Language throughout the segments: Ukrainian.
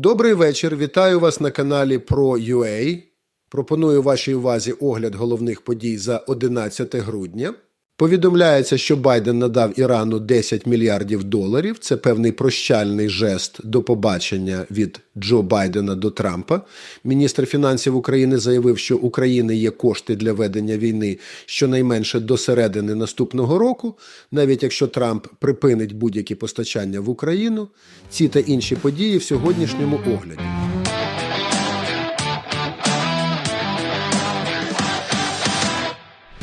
Добрий вечір. Вітаю вас на каналі Pro.ua. Пропоную вашій увазі огляд головних подій за 11 грудня. Повідомляється, що Байден надав Ірану 10 мільярдів доларів. Це певний прощальний жест до побачення від Джо Байдена до Трампа. Міністр фінансів України заявив, що у країни є кошти для ведення війни щонайменше до середини наступного року. Навіть якщо Трамп припинить будь-які постачання в Україну, ці та інші події в сьогоднішньому огляді.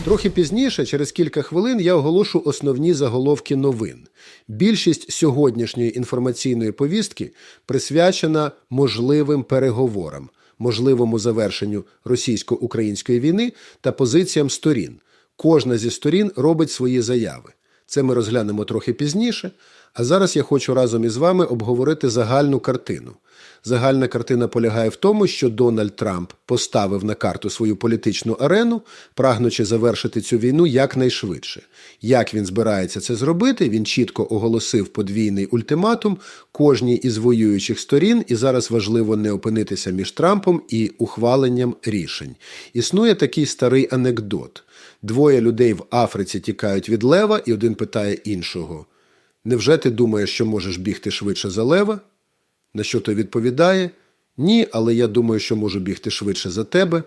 Трохи пізніше, через кілька хвилин, я оголошу основні заголовки новин. Більшість сьогоднішньої інформаційної повістки присвячена можливим переговорам, можливому завершенню російсько-української війни та позиціям сторін. Кожна зі сторін робить свої заяви. Це ми розглянемо трохи пізніше. А зараз я хочу разом із вами обговорити загальну картину. Загальна картина полягає в тому, що Дональд Трамп поставив на карту свою політичну арену, прагнучи завершити цю війну якнайшвидше. Як він збирається це зробити, він чітко оголосив подвійний ультиматум кожній із воюючих сторін, і зараз важливо не опинитися між Трампом і ухваленням рішень. Існує такий старий анекдот: двоє людей в Африці тікають від лева, і один питає іншого. Невже ти думаєш, що можеш бігти швидше за лева? На що той відповідає: Ні, але я думаю, що можу бігти швидше за тебе.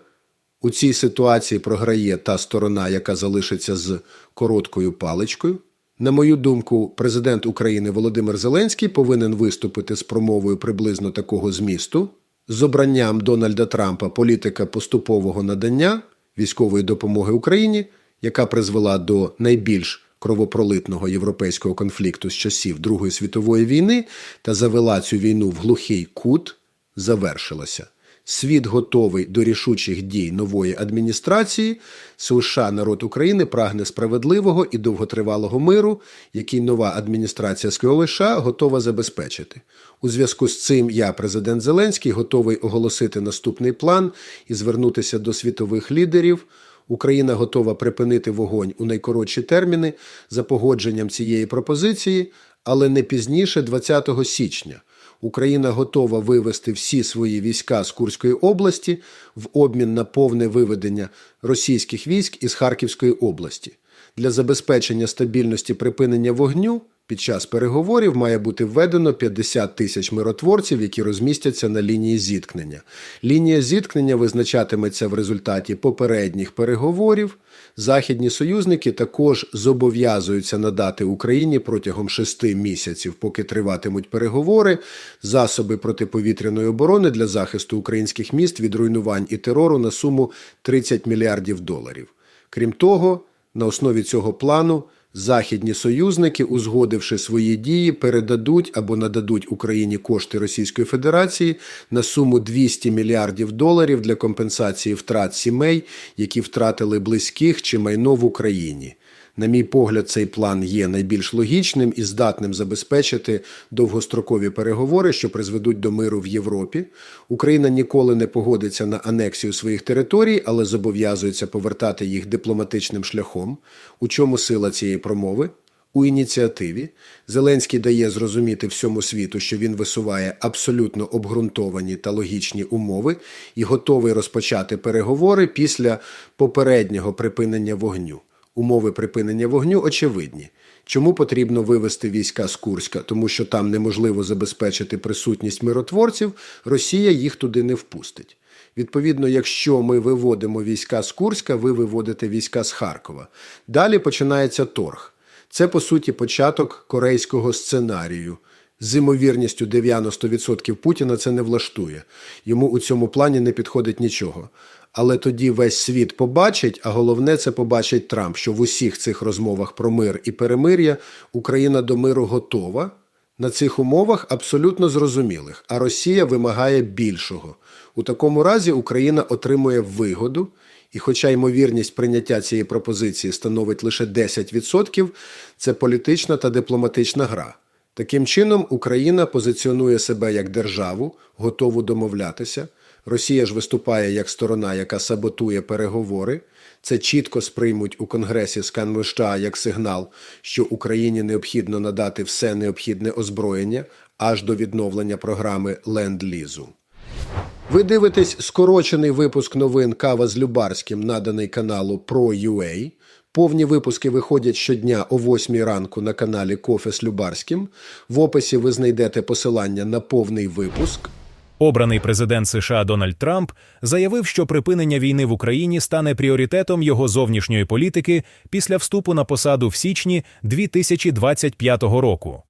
У цій ситуації програє та сторона, яка залишиться з короткою паличкою. На мою думку, президент України Володимир Зеленський повинен виступити з промовою приблизно такого змісту, з обранням Дональда Трампа політика поступового надання військової допомоги Україні, яка призвела до найбільш кровопролитного європейського конфлікту з часів Другої світової війни та завела цю війну в глухий кут, завершилася. Світ готовий до рішучих дій нової адміністрації. США народ України прагне справедливого і довготривалого миру, який нова адміністрація СКО готова забезпечити. У зв'язку з цим я, президент Зеленський, готовий оголосити наступний план і звернутися до світових лідерів. Україна готова припинити вогонь у найкоротші терміни за погодженням цієї пропозиції, але не пізніше 20 січня. Україна готова вивести всі свої війська з Курської області в обмін на повне виведення російських військ із Харківської області. Для забезпечення стабільності припинення вогню під час переговорів має бути введено 50 тисяч миротворців, які розмістяться на лінії зіткнення. Лінія зіткнення визначатиметься в результаті попередніх переговорів. Західні союзники також зобов'язуються надати Україні протягом шести місяців, поки триватимуть переговори, засоби протиповітряної оборони для захисту українських міст від руйнувань і терору на суму 30 мільярдів доларів. Крім того, на основі цього плану західні союзники, узгодивши свої дії, передадуть або нададуть Україні кошти Російської Федерації на суму 200 мільярдів доларів для компенсації втрат сімей, які втратили близьких чи майно в Україні. На мій погляд, цей план є найбільш логічним і здатним забезпечити довгострокові переговори, що призведуть до миру в Європі. Україна ніколи не погодиться на анексію своїх територій, але зобов'язується повертати їх дипломатичним шляхом. У чому сила цієї промови? У ініціативі Зеленський дає зрозуміти всьому світу, що він висуває абсолютно обґрунтовані та логічні умови і готовий розпочати переговори після попереднього припинення вогню. Умови припинення вогню очевидні. Чому потрібно вивести війська з Курська? Тому що там неможливо забезпечити присутність миротворців, Росія їх туди не впустить. Відповідно, якщо ми виводимо війська з Курська, ви виводите війська з Харкова. Далі починається торг. Це, по суті, початок корейського сценарію. З імовірністю 90% Путіна це не влаштує. Йому у цьому плані не підходить нічого. Але тоді весь світ побачить, а головне це побачить Трамп, що в усіх цих розмовах про мир і перемир'я Україна до миру готова. На цих умовах абсолютно зрозумілих, а Росія вимагає більшого. У такому разі Україна отримує вигоду, і хоча ймовірність прийняття цієї пропозиції становить лише 10%, це політична та дипломатична гра. Таким чином, Україна позиціонує себе як державу, готову домовлятися. Росія ж виступає як сторона, яка саботує переговори. Це чітко сприймуть у Конгресі з КНВЩ як сигнал, що Україні необхідно надати все необхідне озброєння, аж до відновлення програми Ленд-Лізу. Ви дивитесь скорочений випуск новин Кава з Любарським, наданий каналу Pro.ua. Повні випуски виходять щодня о 8 ранку на каналі Кофе з Любарським. В описі ви знайдете посилання на повний випуск. Обраний президент США Дональд Трамп заявив, що припинення війни в Україні стане пріоритетом його зовнішньої політики після вступу на посаду в січні 2025 року.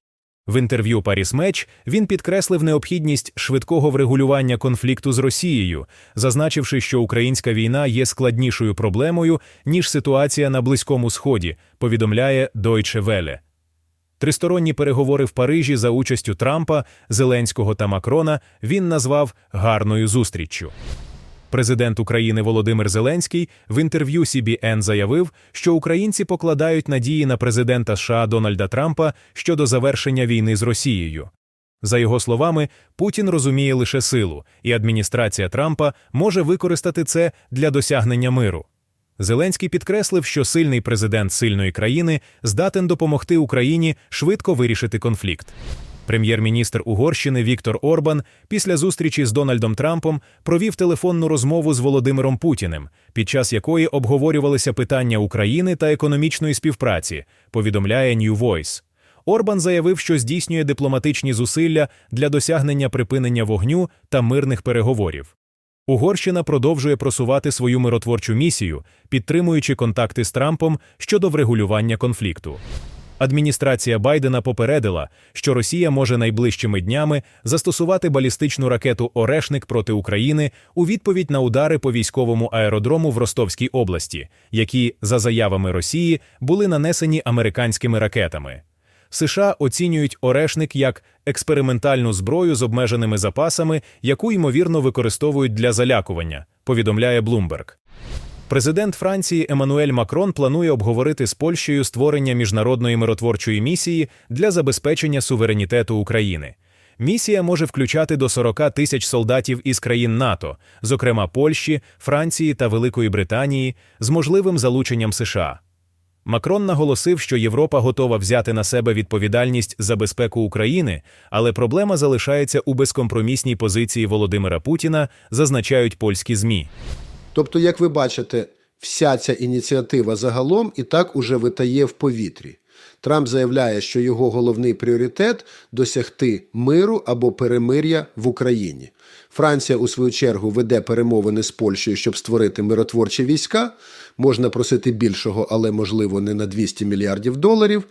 В інтерв'ю Паріс Меч він підкреслив необхідність швидкого врегулювання конфлікту з Росією, зазначивши, що українська війна є складнішою проблемою ніж ситуація на Близькому Сході, повідомляє Deutsche Welle. Тристоронні переговори в Парижі за участю Трампа, Зеленського та Макрона він назвав гарною зустріччю. Президент України Володимир Зеленський в інтерв'ю CBN заявив, що українці покладають надії на президента США Дональда Трампа щодо завершення війни з Росією. За його словами, Путін розуміє лише силу, і адміністрація Трампа може використати це для досягнення миру. Зеленський підкреслив, що сильний президент сильної країни здатен допомогти Україні швидко вирішити конфлікт. Прем'єр-міністр Угорщини Віктор Орбан після зустрічі з Дональдом Трампом провів телефонну розмову з Володимиром Путіним, під час якої обговорювалися питання України та економічної співпраці, повідомляє New Voice. Орбан заявив, що здійснює дипломатичні зусилля для досягнення припинення вогню та мирних переговорів. Угорщина продовжує просувати свою миротворчу місію, підтримуючи контакти з Трампом щодо врегулювання конфлікту. Адміністрація Байдена попередила, що Росія може найближчими днями застосувати балістичну ракету Орешник проти України у відповідь на удари по військовому аеродрому в Ростовській області, які, за заявами Росії, були нанесені американськими ракетами. США оцінюють Орешник як експериментальну зброю з обмеженими запасами, яку ймовірно використовують для залякування, повідомляє Bloomberg. Президент Франції Еммануель Макрон планує обговорити з Польщею створення міжнародної миротворчої місії для забезпечення суверенітету України. Місія може включати до 40 тисяч солдатів із країн НАТО, зокрема Польщі, Франції та Великої Британії, з можливим залученням США. Макрон наголосив, що Європа готова взяти на себе відповідальність за безпеку України, але проблема залишається у безкомпромісній позиції Володимира Путіна, зазначають польські ЗМІ. Тобто, як ви бачите, вся ця ініціатива загалом і так уже витає в повітрі. Трамп заявляє, що його головний пріоритет досягти миру або перемир'я в Україні. Франція, у свою чергу, веде перемовини з Польщею, щоб створити миротворчі війська. Можна просити більшого, але можливо не на 200 мільярдів доларів.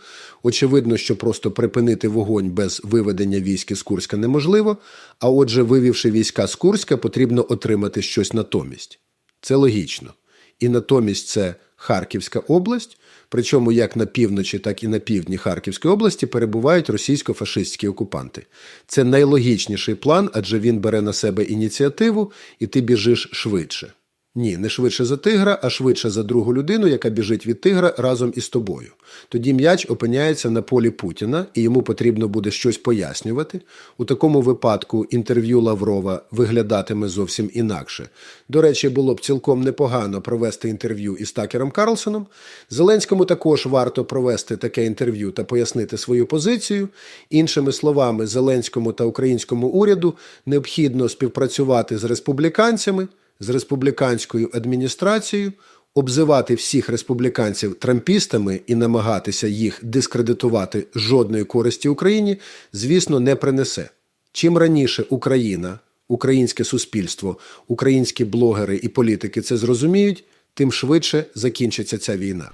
Очевидно, що просто припинити вогонь без виведення військ із Курська неможливо. А отже, вивівши війська з Курська, потрібно отримати щось натомість. Це логічно. І натомість це Харківська область. Причому як на півночі, так і на півдні Харківської області перебувають російсько-фашистські окупанти. Це найлогічніший план, адже він бере на себе ініціативу, і ти біжиш швидше. Ні, не швидше за тигра, а швидше за другу людину, яка біжить від тигра разом із тобою. Тоді м'яч опиняється на полі Путіна, і йому потрібно буде щось пояснювати. У такому випадку інтерв'ю Лаврова виглядатиме зовсім інакше. До речі, було б цілком непогано провести інтерв'ю із Такером Карлсоном. Зеленському також варто провести таке інтерв'ю та пояснити свою позицію. Іншими словами, Зеленському та українському уряду необхідно співпрацювати з республіканцями з республіканською адміністрацією, обзивати всіх республіканців трампістами і намагатися їх дискредитувати жодної користі Україні, звісно, не принесе. Чим раніше Україна, українське суспільство, українські блогери і політики це зрозуміють, тим швидше закінчиться ця війна.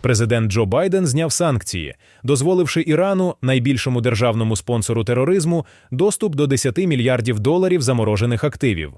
Президент Джо Байден зняв санкції, дозволивши Ірану, найбільшому державному спонсору тероризму, доступ до 10 мільярдів доларів заморожених активів.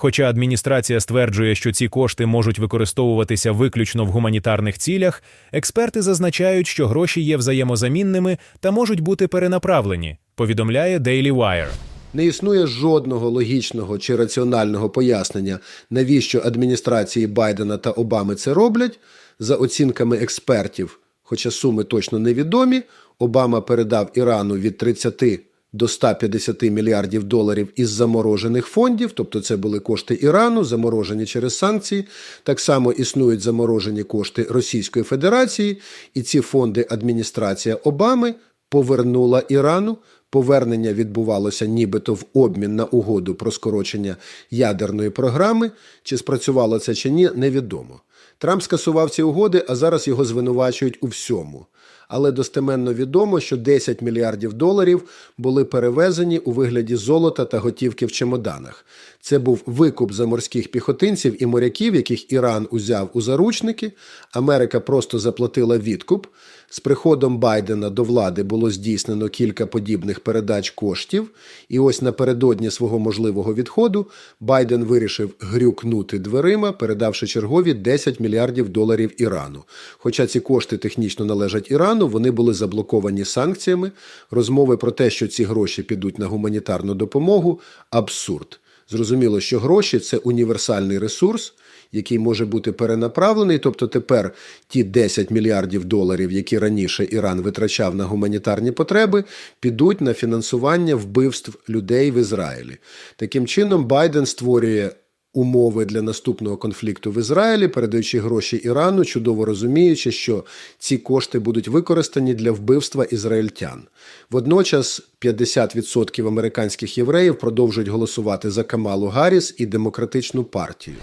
Хоча адміністрація стверджує, що ці кошти можуть використовуватися виключно в гуманітарних цілях, експерти зазначають, що гроші є взаємозамінними та можуть бути перенаправлені, повідомляє Daily Wire. Не існує жодного логічного чи раціонального пояснення, навіщо адміністрації Байдена та Обами це роблять. За оцінками експертів, хоча суми точно невідомі, Обама передав Ірану від 30 до 150 мільярдів доларів із заморожених фондів, тобто це були кошти Ірану, заморожені через санкції. Так само існують заморожені кошти Російської Федерації, і ці фонди адміністрація Обами повернула Ірану Повернення відбувалося нібито в обмін на угоду про скорочення ядерної програми. Чи спрацювало це чи ні, невідомо. Трамп скасував ці угоди, а зараз його звинувачують у всьому. Але достеменно відомо, що 10 мільярдів доларів були перевезені у вигляді золота та готівки в чемоданах. Це був викуп заморських піхотинців і моряків, яких Іран узяв у заручники. Америка просто заплатила відкуп. З приходом Байдена до влади було здійснено кілька подібних передач коштів. І ось напередодні свого можливого відходу Байден вирішив грюкнути дверима, передавши чергові 10 мільярдів доларів Ірану. Хоча ці кошти технічно належать Ірану, вони були заблоковані санкціями. Розмови про те, що ці гроші підуть на гуманітарну допомогу абсурд. Зрозуміло, що гроші це універсальний ресурс, який може бути перенаправлений. Тобто тепер ті 10 мільярдів доларів, які раніше Іран витрачав на гуманітарні потреби, підуть на фінансування вбивств людей в Ізраїлі. Таким чином, Байден створює. Умови для наступного конфлікту в Ізраїлі, передаючи гроші Ірану, чудово розуміючи, що ці кошти будуть використані для вбивства ізраїльтян. Водночас 50% американських євреїв продовжують голосувати за Камалу Гарріс і демократичну партію.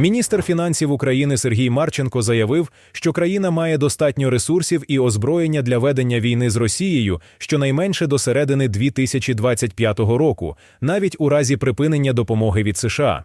Міністр фінансів України Сергій Марченко заявив, що країна має достатньо ресурсів і озброєння для ведення війни з Росією щонайменше до середини 2025 року, навіть у разі припинення допомоги від США.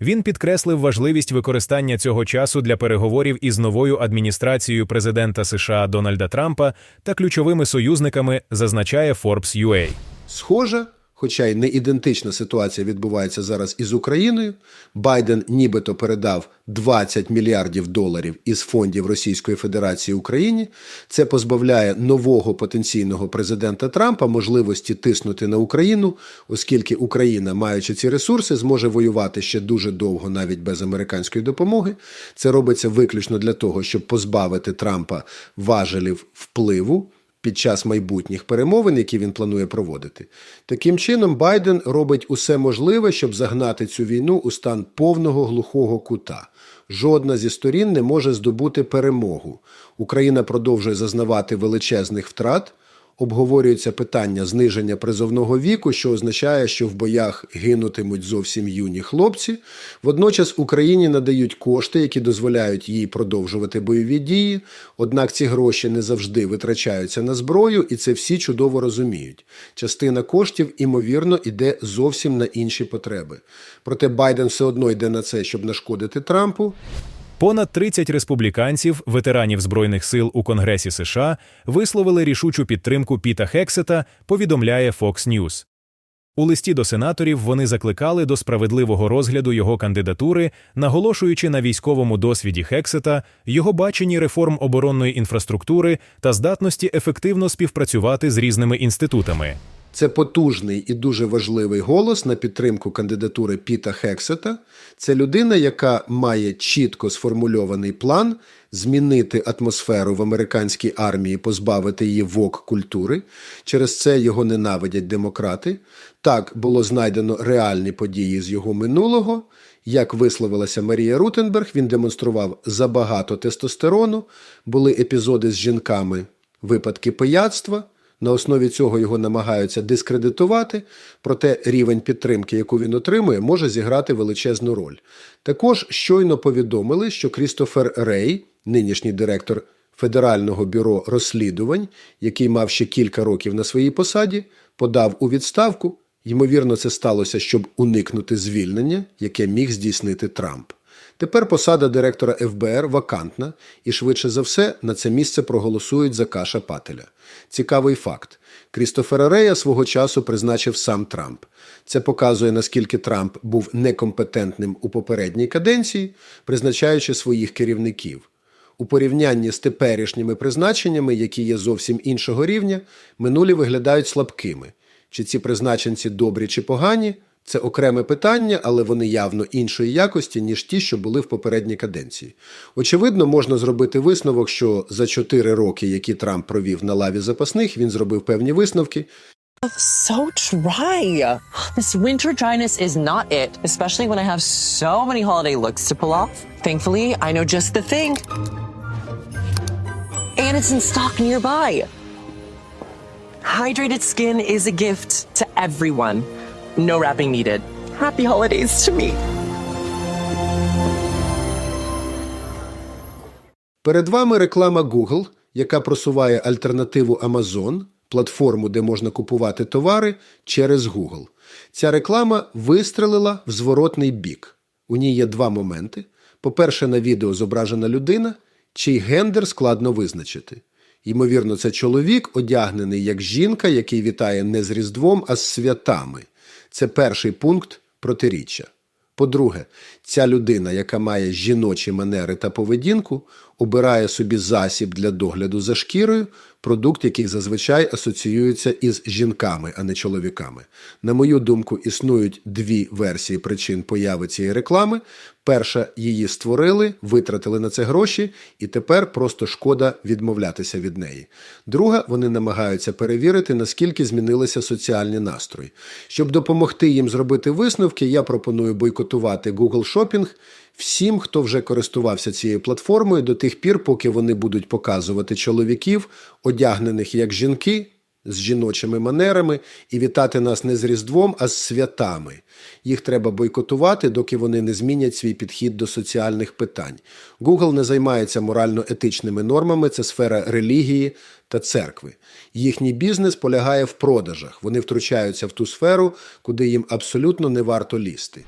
Він підкреслив важливість використання цього часу для переговорів із новою адміністрацією президента США Дональда Трампа та ключовими союзниками, зазначає Forbes.ua. Схожа, хоча й не ідентична ситуація відбувається зараз із Україною. Байден нібито передав 20 мільярдів доларів із фондів Російської Федерації Україні. Це позбавляє нового потенційного президента Трампа можливості тиснути на Україну, оскільки Україна, маючи ці ресурси, зможе воювати ще дуже довго, навіть без американської допомоги. Це робиться виключно для того, щоб позбавити Трампа важелів впливу під час майбутніх перемовин, які він планує проводити. Таким чином, Байден робить усе можливе, щоб загнати цю війну у стан повного глухого кута. Жодна зі сторін не може здобути перемогу. Україна продовжує зазнавати величезних втрат. Обговорюється питання зниження призовного віку, що означає, що в боях гинутимуть зовсім юні хлопці. Водночас Україні надають кошти, які дозволяють їй продовжувати бойові дії. Однак ці гроші не завжди витрачаються на зброю, і це всі чудово розуміють. Частина коштів, імовірно, йде зовсім на інші потреби. Проте Байден все одно йде на це, щоб нашкодити Трампу. Понад 30 республіканців, ветеранів збройних сил у Конгресі США, висловили рішучу підтримку Піта Хексета, повідомляє Fox News. У листі до сенаторів вони закликали до справедливого розгляду його кандидатури, наголошуючи на військовому досвіді Хексета, його баченні реформ оборонної інфраструктури та здатності ефективно співпрацювати з різними інститутами. Це потужний і дуже важливий голос на підтримку кандидатури Піта Хексета. Це людина, яка має чітко сформульований план змінити атмосферу в американській армії, позбавити її вок культури. Через це його ненавидять демократи. Так було знайдено реальні події з його минулого. Як висловилася Марія Рутенберг, він демонстрував забагато тестостерону, були епізоди з жінками, випадки пияцтва. На основі цього його намагаються дискредитувати, проте рівень підтримки, яку він отримує, може зіграти величезну роль. Також щойно повідомили, що Крістофер Рей, нинішній директор Федерального бюро розслідувань, який мав ще кілька років на своїй посаді, подав у відставку. Ймовірно, це сталося, щоб уникнути звільнення, яке міг здійснити Трамп. Тепер посада директора ФБР вакантна, і швидше за все на це місце проголосують за Каша Пателя. Цікавий факт: Крістофера Рея свого часу призначив сам Трамп. Це показує, наскільки Трамп був некомпетентним у попередній каденції, призначаючи своїх керівників. У порівнянні з теперішніми призначеннями, які є зовсім іншого рівня, минулі виглядають слабкими. Чи ці призначенці добрі чи погані? Це окреме питання, але вони явно іншої якості, ніж ті, що були в попередній каденції. Очевидно, можна зробити висновок, що за чотири роки, які Трамп провів на лаві запасних, він зробив певні висновки, so dry. This winter dryness is not it, especially when I have so many holiday looks to pull off. Thankfully, I know just the thing. And it's in stock nearby. Hydrated skin is a gift to everyone. No wrapping needed. Happy holidays to me. Перед вами реклама Google, яка просуває альтернативу Amazon, платформу, де можна купувати товари через Google. Ця реклама вистрелила в зворотний бік. У ній є два моменти. По-перше, на відео зображена людина, чий гендер складно визначити. Ймовірно, це чоловік, одягнений як жінка, який вітає не з Різдвом, а з святами. Це перший пункт протиріччя. По-друге, ця людина, яка має жіночі манери та поведінку, обирає собі засіб для догляду за шкірою, продукт, який зазвичай асоціюється із жінками, а не чоловіками. На мою думку, існують дві версії причин появи цієї реклами. Перша її створили, витратили на це гроші, і тепер просто шкода відмовлятися від неї. Друга, вони намагаються перевірити, наскільки змінилися соціальні настрої. Щоб допомогти їм зробити висновки, я пропоную бойкотувати Google Shopping всім, хто вже користувався цією платформою до тих пір, поки вони будуть показувати чоловіків, одягнених як жінки, з жіночими манерами, і вітати нас не з Різдвом, а з святами. Їх треба бойкотувати, доки вони не змінять свій підхід до соціальних питань. Google не займається морально-етичними нормами, це сфера релігії та церкви. Їхній бізнес полягає в продажах. Вони втручаються в ту сферу, куди їм абсолютно не варто лізти.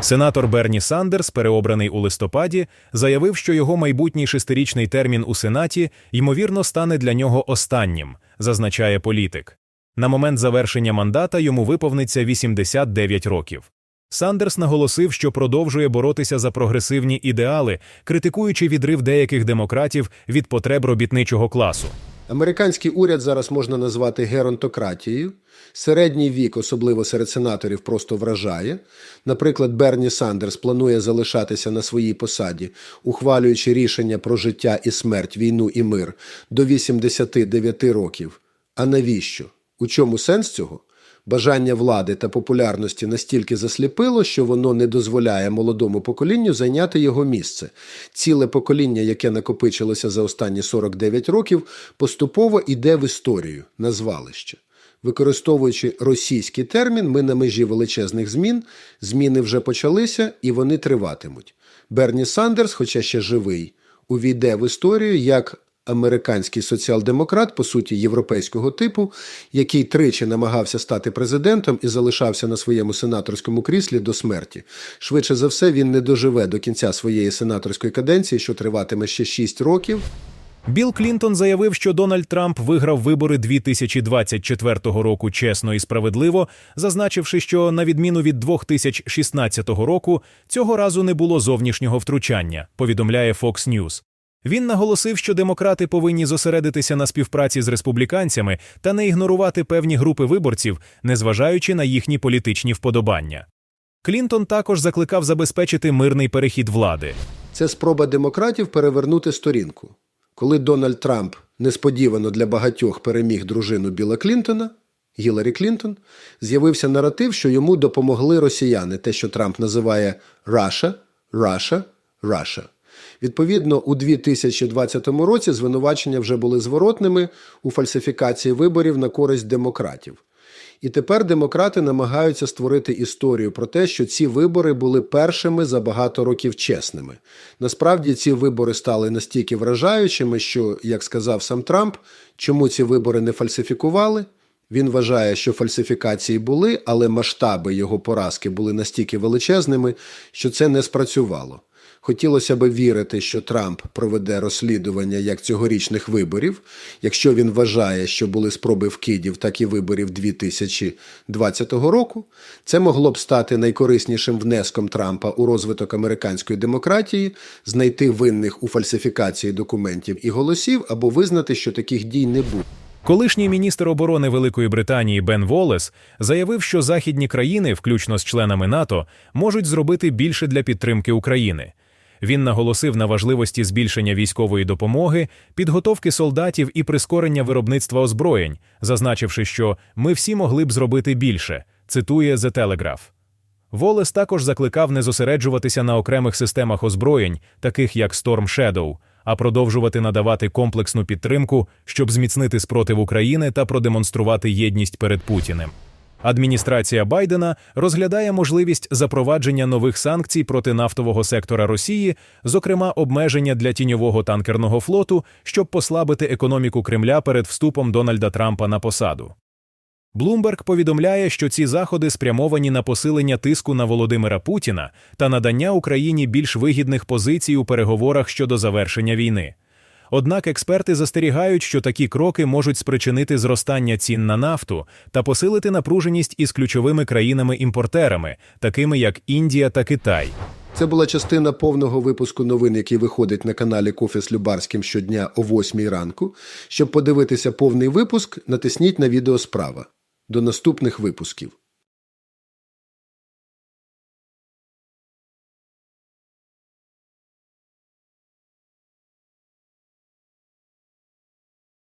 Сенатор Берні Сандерс, переобраний у листопаді, заявив, що його майбутній шестирічний термін у Сенаті ймовірно стане для нього останнім, зазначає політик. На момент завершення мандата йому виповниться 89 років. Сандерс наголосив, що продовжує боротися за прогресивні ідеали, критикуючи відрив деяких демократів від потреб робітничого класу. Американський уряд зараз можна назвати геронтократією. Середній вік, особливо серед сенаторів, просто вражає. Наприклад, Берні Сандерс планує залишатися на своїй посаді, ухвалюючи рішення про життя і смерть, війну і мир до 89 років. А навіщо? У чому сенс цього? Бажання влади та популярності настільки засліпило, що воно не дозволяє молодому поколінню зайняти його місце. Ціле покоління, яке накопичилося за останні 49 років, поступово йде в історію на звалище. Використовуючи російський термін, ми на межі величезних змін. Зміни вже почалися і вони триватимуть. Берні Сандерс, хоча ще живий, увійде в історію як американський соціал-демократ, по суті, європейського типу, який тричі намагався стати президентом і залишався на своєму сенаторському кріслі до смерті. Швидше за все, він не доживе до кінця своєї сенаторської каденції, що триватиме ще 6 років. Білл Клінтон заявив, що Дональд Трамп виграв вибори 2024 року чесно і справедливо, зазначивши, що на відміну від 2016 року цього разу не було зовнішнього втручання, повідомляє Fox News. Він наголосив, що демократи повинні зосередитися на співпраці з республіканцями та не ігнорувати певні групи виборців, незважаючи на їхні політичні вподобання. Клінтон також закликав забезпечити мирний перехід влади. Це спроба демократів перевернути сторінку. Коли Дональд Трамп несподівано для багатьох переміг дружину Біла Клінтона, Гіларі Клінтон, з'явився наратив, що йому допомогли росіяни, те, що Трамп називає Russia, Russia, Russia. Відповідно, у 2020 році звинувачення вже були зворотними у фальсифікації виборів на користь демократів. І тепер демократи намагаються створити історію про те, що ці вибори були першими за багато років чесними. Насправді ці вибори стали настільки вражаючими, що, як сказав сам Трамп, чому ці вибори не фальсифікували? Він вважає, що фальсифікації були, але масштаби його поразки були настільки величезними, що це не спрацювало. Хотілося би вірити, що Трамп проведе розслідування як цьогорічних виборів, якщо він вважає, що були спроби вкидів, так і виборів 2020 року. Це могло б стати найкориснішим внеском Трампа у розвиток американської демократії, знайти винних у фальсифікації документів і голосів або визнати, що таких дій не буде. Колишній міністр оборони Великої Британії Бен Волес заявив, що західні країни, включно з членами НАТО, можуть зробити більше для підтримки України. Він наголосив на важливості збільшення військової допомоги, підготовки солдатів і прискорення виробництва озброєнь, зазначивши, що ми всі могли б зробити більше. Цитує The Telegraph. Волес також закликав не зосереджуватися на окремих системах озброєнь, таких як Storm Shadow, а продовжувати надавати комплексну підтримку, щоб зміцнити спротив України та продемонструвати єдність перед Путіним. Адміністрація Байдена розглядає можливість запровадження нових санкцій проти нафтового сектора Росії, зокрема обмеження для тіньового танкерного флоту, щоб послабити економіку Кремля перед вступом Дональда Трампа на посаду. Блумберг повідомляє, що ці заходи спрямовані на посилення тиску на Володимира Путіна та надання Україні більш вигідних позицій у переговорах щодо завершення війни. Однак експерти застерігають, що такі кроки можуть спричинити зростання цін на нафту та посилити напруженість із ключовими країнами-імпортерами, такими як Індія та Китай. Це була частина повного випуску новин, який виходить на каналі Кофе з Любарським щодня о 8 ранку. Щоб подивитися повний випуск, натисніть на відео справа. До наступних випусків.